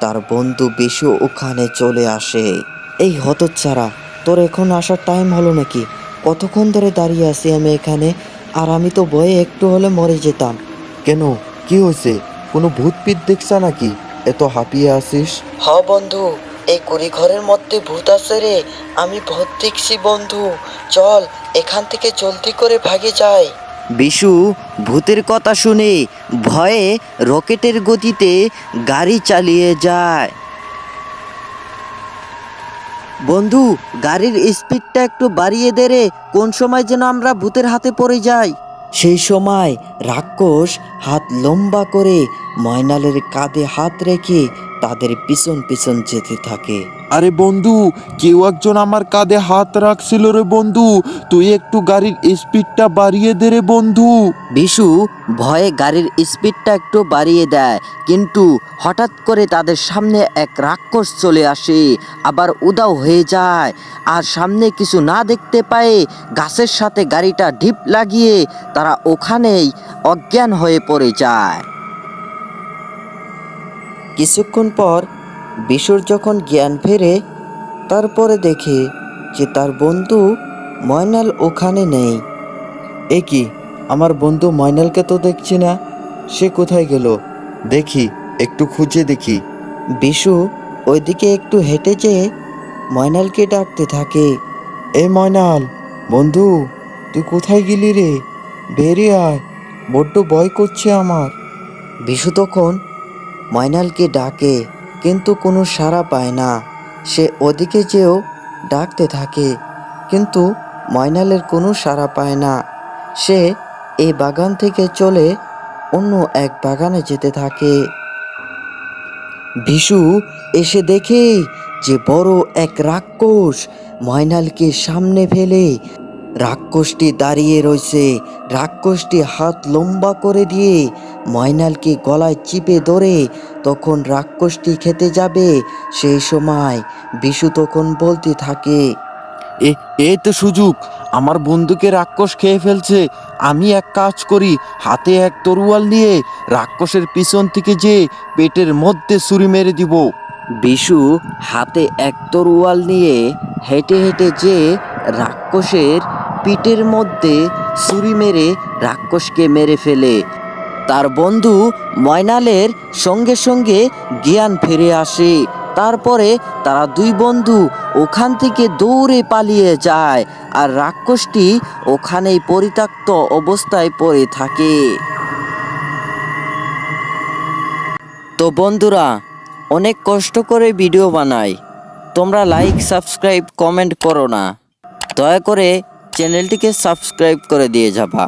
তার বন্ধু বিশু ওখানে চলে আসে। এই হতচ্ছাড়া, তোর এখন আসার টাইম হলো নাকি? কতক্ষণ ধরে দাঁড়িয়ে আছি আমি এখানে? আর আমি তো ভয়ে একটু হলে মরে যেতাম। কেন? কি হয়েছে? কোনো ভূত পিত দেখছা নাকি? এত হাঁপিয়ে আসিস হ বন্ধু, এই কুড়ি ঘরের মধ্যে ভূত আছে রে। আমি ভূত দেখছি বন্ধু। চল, এখান থেকে জলদি করে ভাগে যাই। বিশু ভূতের কথা শুনে ভয়ে রকেটের গতিতে গাড়ি চালিয়ে যায়। বন্ধু, গাড়ির স্পিডটা একটু বাড়িয়ে দে রে, কোন সময় যেন আমরা ভূতের হাতে পড়ে যাই? সেই সময় রাক্ষস হাত লম্বা করে ময়নালের কাঁধে হাত রেখে তাদের পিছন পিছন যেতে থাকে। আরে বন্ধু কেউ একজন আমার কাঁধে হাত রাখছিল রে বন্ধু। তুই একটু গাড়ির স্পিডটা বাড়িয়ে দে রে বন্ধু। বিশু ভয়ে গাড়ির স্পিডটা একটু বাড়িয়ে দেয় কিন্তু হঠাৎ করে তাদের সামনে এক রাক্ষস চলে আসে আবার উদাও হয়ে যায়। আর সামনে কিছু না দেখতে পায়ে গাছের সাথে গাড়িটা ঢিপ লাগিয়ে তারা ওখানেই অজ্ঞান হয়ে পড়ে যায়। কিছুক্ষণ পর বিশুর যখন জ্ঞান ফেরে, তারপরে দেখে যে তার বন্ধু ময়নাল ওখানে নেই। এ কি, আমার বন্ধু ময়নালকে তো দেখছি না, সে কোথায় গেল? দেখি, একটু খুঁজে দেখি। বিশু ওইদিকে একটু হেঁটে যেয়ে ময়নালকে ডাকতে থাকে। এ ময়নাল, বন্ধু, তুই কোথায় গেলি রে? বেরিয়ে আয়, বড্ড ভয় করছে আমার। বিশু তখন ময়নালকে ডাকে, কিন্তু কোনো সাড়া পায় না। সে ওদিকে যেও ডাকতে থাকে, কিন্তু ময়নালের কোনো সাড়া পায় না। সে এই বাগান থেকে চলে অন্য এক বাগানে যেতে থাকে। বিশু এসে দেখে যে বড় এক রাক্ষস ময়নালকে সামনে ফেলে রাক্ষসটি দাঁড়িয়ে রয়েছে। রাক্ষসটি হাত লম্বা করে দিয়ে ময়নালকে গলায় চিপে ধরে তখন রাক্ষসটি খেতে যাবে সেই সময় বিশু তখন বলতে থাকে এ এই তো সুযোগ আমার বন্ধুকে রাক্ষস খেয়ে ফেলছে আমি এক কাজ করি হাতে এক তরুয়াল নিয়ে রাক্ষসের পিছন থেকে যে পেটের মধ্যে ছুরি মেরে দিব। বিশু হাতে এক তরুয়াল নিয়ে হেঁটে হেঁটে যে রাক্ষসের পিঠের মধ্যে ছুরি মেরে রাক্ষসকে মেরে ফেলে। তার বন্ধু ময়নালের সঙ্গে সঙ্গে জ্ঞান ফিরে আসে। তারপরে তারা দুই বন্ধু ওখান থেকে দৌড়ে পালিয়ে যায় আর রাক্ষসটি ওখানেই পরিত্যক্ত অবস্থায় পড়ে থাকে। তো বন্ধুরা, অনেক কষ্ট করে ভিডিও বানাই। তোমরা লাইক সাবস্ক্রাইব কমেন্ট করো না। দয়া করে চ্যানেলটিকে সাবস্ক্রাইব করে দিয়ে যাবা